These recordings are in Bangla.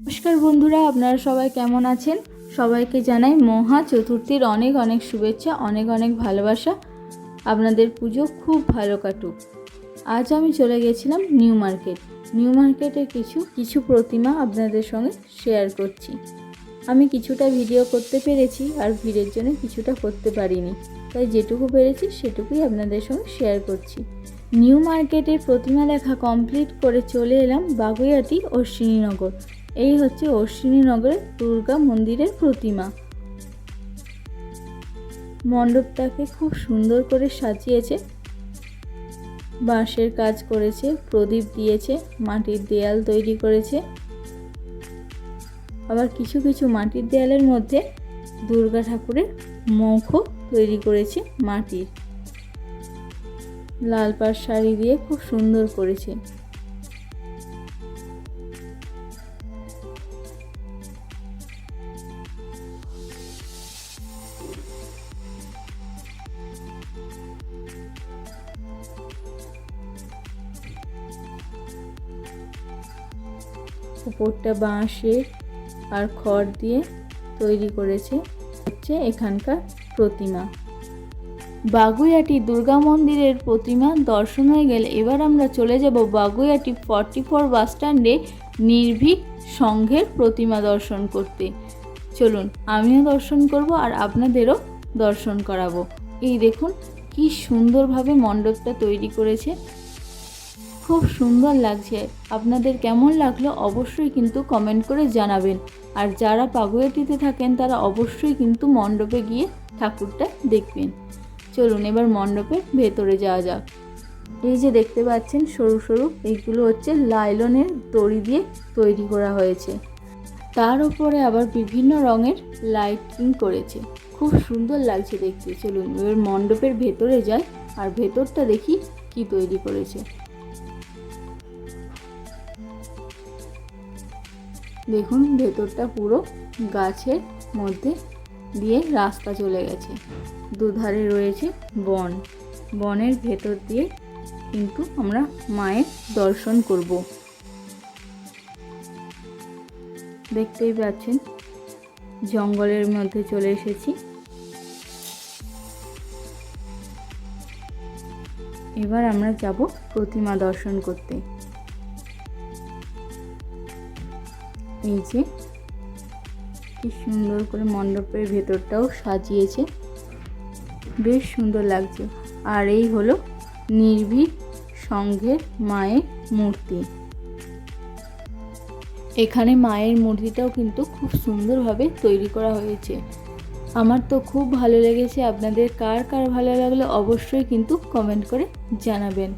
নমস্কার বন্ধুরা, আপনারা সবাই কেমন আছেন? সবাইকে জানাই মহা চতুর্থীর অনেক অনেক শুভেচ্ছা, অনেক অনেক ভালোবাসা। আপনাদের পুজো খুব ভালো কাটুক। আজ আমি চলে গেছিলাম নিউ মার্কেট। নিউ মার্কেটের কিছু কিছু প্রতিমা আপনাদের সঙ্গে শেয়ার করছি। আমি কিছুটা ভিডিও করতে পেরেছি, আর ভিড়ের জন্য কিছুটা করতে পারিনি। তাই যেটুকু পেরেছি, সেটুকুই আপনাদের সঙ্গে শেয়ার করছি। নিউ মার্কেটের প্রতিমা দেখা কমপ্লিট করে চলে এলাম বাগুইয়াটি অশ্বিনীনগর এই হচ্ছে অশ্বিনীনগরের দুর্গা মন্দিরের প্রতিমা। মণ্ডপটাকে খুব সুন্দর করে সাজিয়েছে। বাঁশের কাজ করেছে, প্রদীপ দিয়েছে, মাটির দেয়াল তৈরি করেছে। আবার কিছু কিছু মাটির দেয়ালের মধ্যে দুর্গা ঠাকুরের মুখও তৈরি করেছে মাটির। লাল পাড় শাড়ি দিয়ে খুব সুন্দর করেছে। উপরটা বাঁশের আর খড় দিয়ে তৈরি করেছে হচ্ছে এখানকার প্রতিমা। বাগুইয়াটি দুর্গা মন্দিরের প্রতিমা দর্শন হয়ে গেলে এবার আমরা চলে যাব বাগুইয়াটি ফর্টি ফোর বাস স্ট্যান্ডে নির্ভীক সংঘের প্রতিমা দর্শন করতে। চলুন, আমিও দর্শন করব আর আপনাদেরও দর্শন করাবো। এই দেখুন, কি সুন্দরভাবে মণ্ডপটা তৈরি করেছে খুব সুন্দর লাগছে। আপনাদের কেমন লাগল অবশ্যই কিন্তু কমেন্ট করে জানাবেন। আর যারা পাগুয়াটিতে থাকেন, তারা অবশ্যই কিন্তু মণ্ডপে গিয়ে ঠাকুরটা দেখবেন। চলুন এবার মণ্ডপের ভেতরে যাওয়া যাক। এই যে দেখতে পাচ্ছেন, সরু সরু এইগুলো হচ্ছে লাইলনের দড়ি দিয়ে তৈরি করা হয়েছে। তার উপরে আবার বিভিন্ন রঙের লাইটিং করেছে। খুব সুন্দর লাগছে দেখতে। চলুন এবার মণ্ডপের ভেতরে যাই আর ভেতরটা দেখি কি তৈরি করেছে। দেখুন, ভেতরটা পুরো গাছের মধ্যে দিয়ে রাস্তা চলে গেছে। দুধারে রয়েছে বন। বনের ভেতর দিয়ে কিন্তু আমরা মায়ের দর্শন করব। দেখতেই পাচ্ছেন, জঙ্গলের মধ্যে চলে এসেছি। এবার আমরা যাব প্রতিমা দর্শন করতে। যে কি সুন্দর করে মণ্ডপের ভেতরটাও সাজিয়েছে। বেশ সুন্দর লাগছে। আর এই হলো নির্ভীক সংঘের মায়ের মূর্তি। এখানে মায়ের মূর্তিটাও কিন্তু খুব সুন্দরভাবে তৈরি করা হয়েছে। আমার তো খুব ভালো লেগেছে। আপনাদের কার কার ভালো লাগল অবশ্যই কিন্তু কমেন্ট করে জানাবেন।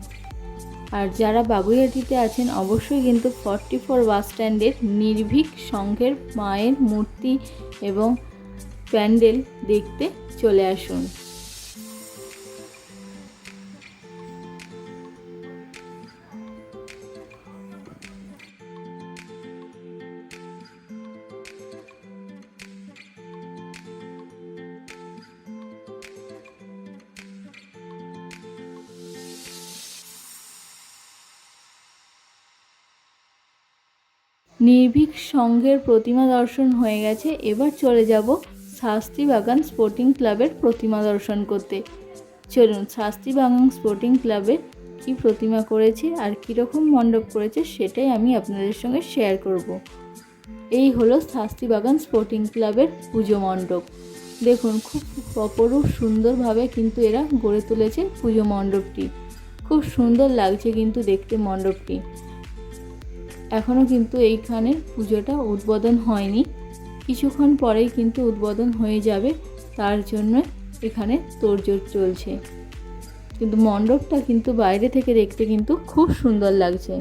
আর যারা বাগুইয়াটিতে আছেন, অবশ্যই কিন্তু ফর্টি ফোর বাস স্ট্যান্ডের নির্ভীক সংঘের মায়ের মূর্তি এবং প্যান্ডেল দেখতে চলে আসুন। নির্ভীক সংঘের প্রতিমা দর্শন হয়ে গেছে। এবার চলে যাব শাস্তি বাগান স্পোর্টিং ক্লাবের প্রতিমা দর্শন করতে। চলুন শাস্তি বাগান স্পোর্টিং ক্লাবে কি প্রতিমা করেছে আর কীরকম মণ্ডপ করেছে সেটাই আমি আপনাদের সঙ্গে শেয়ার করব। এই হলো শাস্তি বাগান স্পোর্টিং ক্লাবের পুজো মণ্ডপ। দেখুন, খুব অপরূপ সুন্দরভাবে কিন্তু এরা গড়ে তুলেছে পুজো মণ্ডপটি। খুব সুন্দর লাগছে কিন্তু দেখতে মণ্ডপটি। এখনও কিন্তু এইখানে পুজোটা উদ্বোধন হয়নি। কিছুক্ষণ পরেই কিন্তু উদ্বোধন হয়ে যাবে, তার জন্য এখানে তোড়জোড় চলছে। কিন্তু মণ্ডপটা কিন্তু বাইরে থেকে দেখতে কিন্তু খুব সুন্দর লাগছে।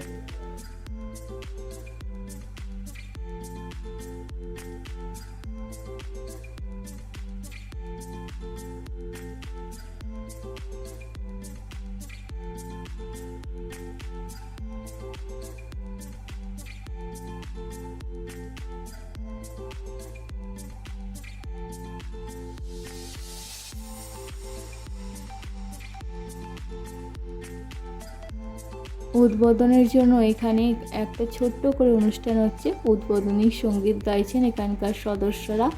উদ্বোধনের জন্য এখানে একটা ছোট্ট করে অনুষ্ঠান হচ্ছে। উদ্বোধনী সংগীত গাইছেন এখানকার সদস্যরা।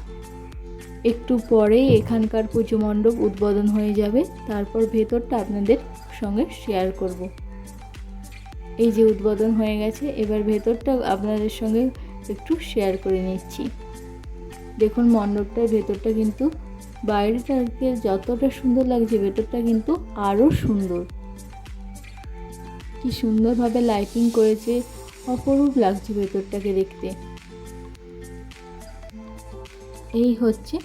একটু পরেই এখানকার পুজো মণ্ডপ উদ্বোধন হয়ে যাবে। তারপর ভেতরটা আপনাদের সঙ্গে শেয়ার করব। এই যে উদ্বোধন হয়ে গেছে, এবার ভেতরটা আপনাদের সঙ্গে একটু শেয়ার করে নিচ্ছি। দেখুন, মণ্ডপটার ভেতরটা কিন্তু বাইরেটাকে যতটা সুন্দর লাগছে, ভেতরটা কিন্তু আরও সুন্দর। কি সুন্দরভাবে লাইটিং করেছে, অপরূপ লাগছে ভেতরটাকে দেখতে। এই হচ্ছে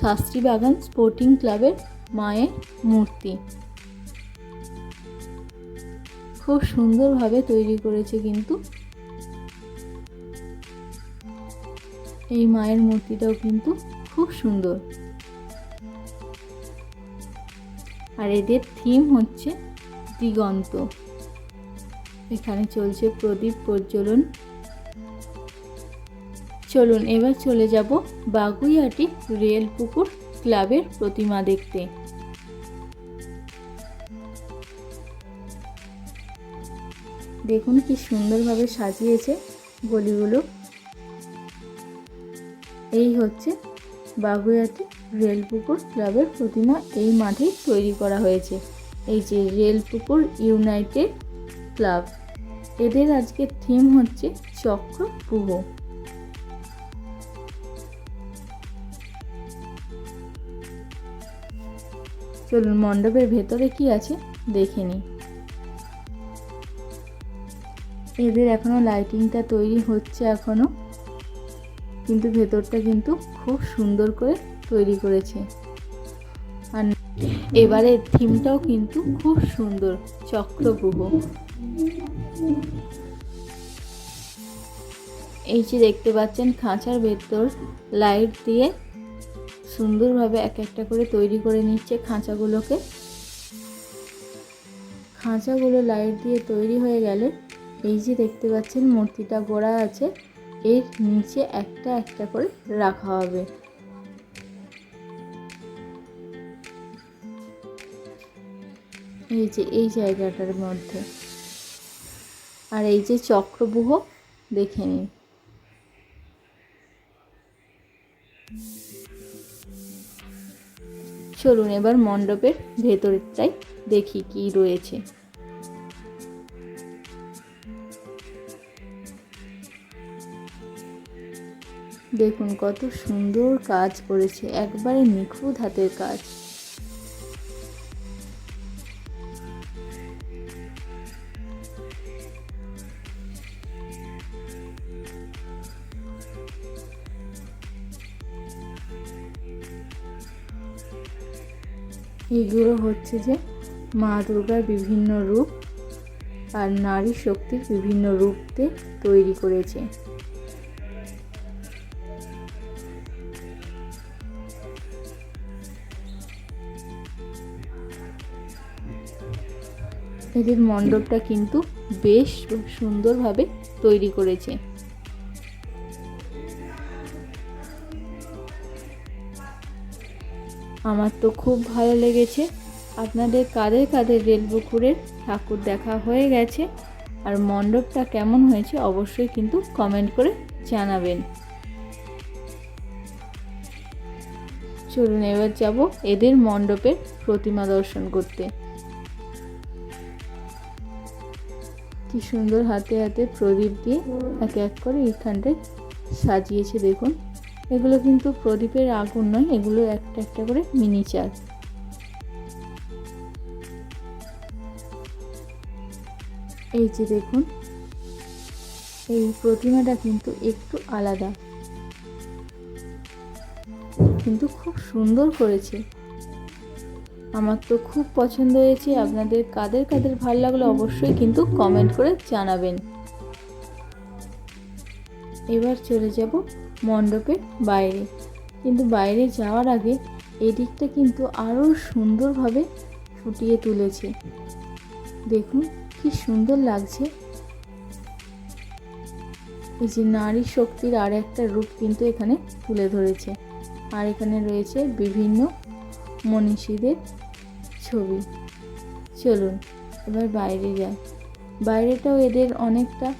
শাস্ত্রী বাগান স্পোর্টিং ক্লাবের মায়ের মূর্তি। খুব সুন্দরভাবে তৈরি করেছে কিন্তু। এই মায়ের মূর্তিটাও কিন্তু খুব সুন্দর। আর এদের থিম হচ্ছে দিগন্ত। এখানে চলছে প্রদীপ প্রজ্বলন। চলুন, এবার চলে যাব বাগুইহাটি রেল পুকুর ক্লাবের প্রতিমা দেখতে। দেখুন কি সুন্দরভাবে সাজিয়েছে গলিগুলো। এই হচ্ছে বাগুইয়াটি রেল পুকুর ক্লাবের প্রতিমা। এই মাঠেই তৈরি করা হয়েছে। এই যে রেল পুকুর ইউনাইটেড ক্লাব। এদের আজকের থিম হচ্ছে চক্র পুহ চলুন মণ্ডপের ভেতরে কি আছে দেখে নিই। এদের এখনও লাইটিংটা তৈরি হচ্ছে এখনও, কিন্তু ভেতরটা কিন্তু খুব সুন্দর করে তৈরি করেছে। আর এবারে থিমটাও কিন্তু খুব সুন্দর চক্রগ্রহ এই যে দেখতে পাচ্ছেন খাঁচার ভেতর লাইট দিয়ে সুন্দরভাবে এক একটা করে তৈরি করে নিচ্ছে খাঁচাগুলোকে। খাঁচাগুলো লাইট দিয়ে তৈরি হয়ে গেলে এই যে দেখতে পাচ্ছেন মূর্তিটা গোড়া আছে, এর নিচে একটা একটা করে রাখা হবে। এই যে, এই জায়গাটার মধ্যে। আর এই যে চক্রবুহ দেখে নিন। চলুন এবার মণ্ডপের ভেতরটাই দেখি কি রয়েছে। দেখুন কত সুন্দর কাজ করেছে, একবারে নিখুঁত হাতের কাজ। এগুলো হচ্ছে যে মা দুর্গার বিভিন্ন রূপ আর নারী শক্তির বিভিন্ন রূপতে তৈরি করেছে। এদের মণ্ডপটা কিন্তু বেশ সুন্দরভাবে তৈরি করেছে। আমার তো খুব ভালো লেগেছে। আপনাদের কাদের কাদের রেলপুকুরের ঠাকুর দেখা হয়ে গেছে আর মণ্ডপটা কেমন হয়েছে অবশ্যই কিন্তু কমেন্ট করে জানাবেন। চলুন এবার যাব এদের মণ্ডপের প্রতিমা দর্শন করতে। কি সুন্দর হাতে হাতে প্রদীপ দিয়ে এক এক করে এইখানটায় সাজিয়েছে দেখুন। এগুলো কিন্তু প্রদীপের আগুন নয়, এগুলো একটা একটা করে মিনিচার এই যে দেখুন, এই প্রতিমাটা কিন্তু একটু আলাদা। কিন্তু খুব সুন্দর করেছে। আমার তো খুব পছন্দ হয়েছে, আপনাদের কাদের কাদের ভালো লাগল অবশ্যই কিন্তু কমেন্ট করে জানাবেন। এবার চলে যাব মণ্ডপের বাইরে। কিন্তু বাইরে যাওয়ার আগে এদিকটা কিন্তু আরও সুন্দরভাবে ফুটিয়ে তুলেছে। দেখুন কি সুন্দর লাগছে। এই যে নারী শক্তির আর একটা রূপ কিন্তু এখানে তুলে ধরেছে। আর এখানে রয়েছে বিভিন্ন মনীষীদের ছবি। চলুন এবার বাইরে যাই। বাইরেটাও এদের অনেকটা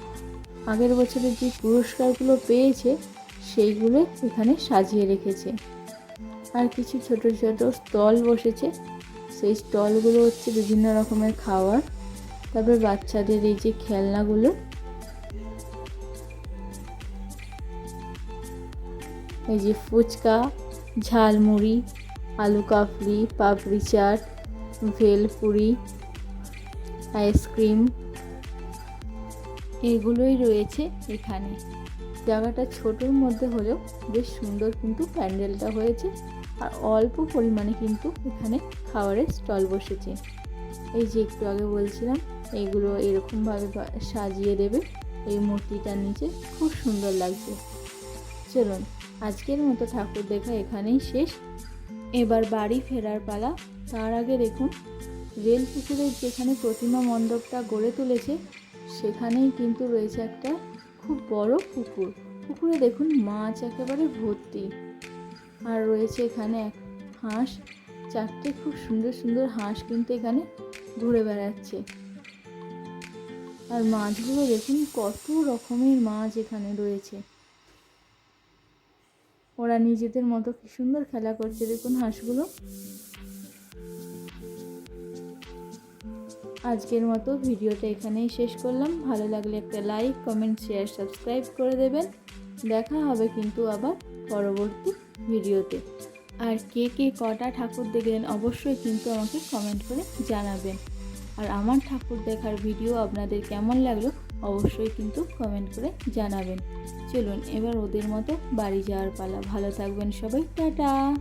আগের বছরের যে পুরস্কারগুলো পেয়েছে সেইগুলো এখানে সাজিয়ে রেখেছে। আর কিছু ছোট ছোট স্টল বসেছে। সেই স্টলগুলো হচ্ছে বিভিন্ন রকমের খাওয়ার। তারপরে বাচ্চাদের এই যে খেলনাগুলো। এই যে ফুচকা, ঝালমুড়ি, আলু কাফলি পাপড়ি চাট, ভেলপুরি, আইসক্রিম, এগুলোই রয়েছে এখানে। জায়গাটা ছোটোর মধ্যে হলেও বেশ সুন্দর কিন্তু প্যান্ডেলটা হয়েছে। আর অল্প পরিমাণে কিন্তু এখানে খাবারের স্টল বসেছে। এই যে একটু আগে বলছিলাম, এগুলো এরকমভাবে সাজিয়ে দেবে। এই মূর্তিটার নিচে খুব সুন্দর লাগছে। চলুন, আজকের মতো ঠাকুর দেখা এখানেই শেষ। এবার বাড়ি ফেরার পালা। তার আগে দেখুন, রেল পুকুরের যেখানে প্রতিমা মণ্ডপটা গড়ে তুলেছে, সেখানেই কিন্তু রয়েছে একটা খুব বড় পুকুর। পুকুরে দেখুন মাছ একেবারে ভর্তি। আর রয়েছে এখানে এক হাঁস। চারটে খুব সুন্দর সুন্দর হাঁস কিন্তু এখানে ঘুরে বেড়াচ্ছে। আর মাছগুলো দেখুন কত রকমের মাছ এখানে রয়েছে। ওরা নিজেদের মতো কি সুন্দর খেলা করছে দেখুন হাঁসগুলো। আজকের মতো ভিডিওটা এখানেই শেষ করলাম। ভালো লাগলে একটা লাইক, কমেন্ট, শেয়ার, সাবস্ক্রাইব করে দেবেন। দেখা হবে কিন্তু আবার পরবর্তী ভিডিওতে। আর কে কে কটা ঠাকুর দেখলেন অবশ্যই কিন্তু আমাকে কমেন্ট করে জানাবেন। আর আমার ঠাকুর দেখার ভিডিও আপনাদের কেমন লাগল অবশ্যই কিন্তু কমেন্ট করে জানাবেন। চলুন, এবার ওদের মতো বাড়ি যাওয়ার পালা। ভালো থাকবেন সবাই, টাটা!